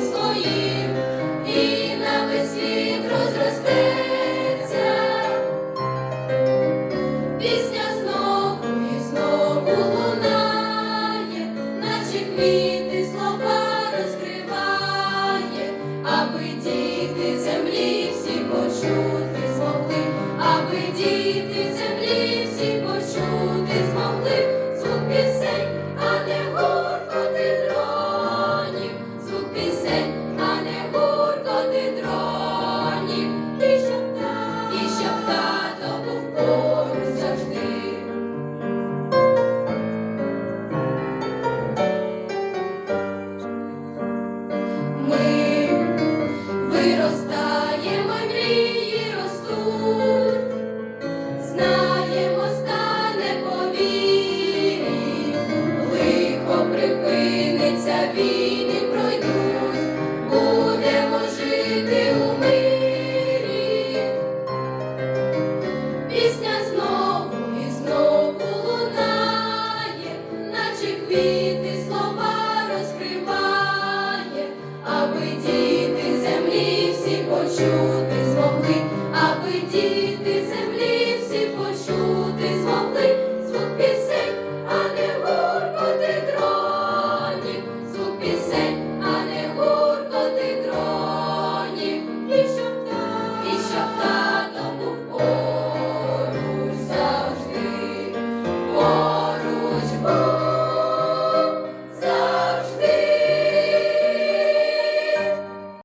своїм, і на весь світ розростеться. Пісня знову і знову лунає, наче квіти слова розкриває, аби діти землі всі почути змогли, аби діти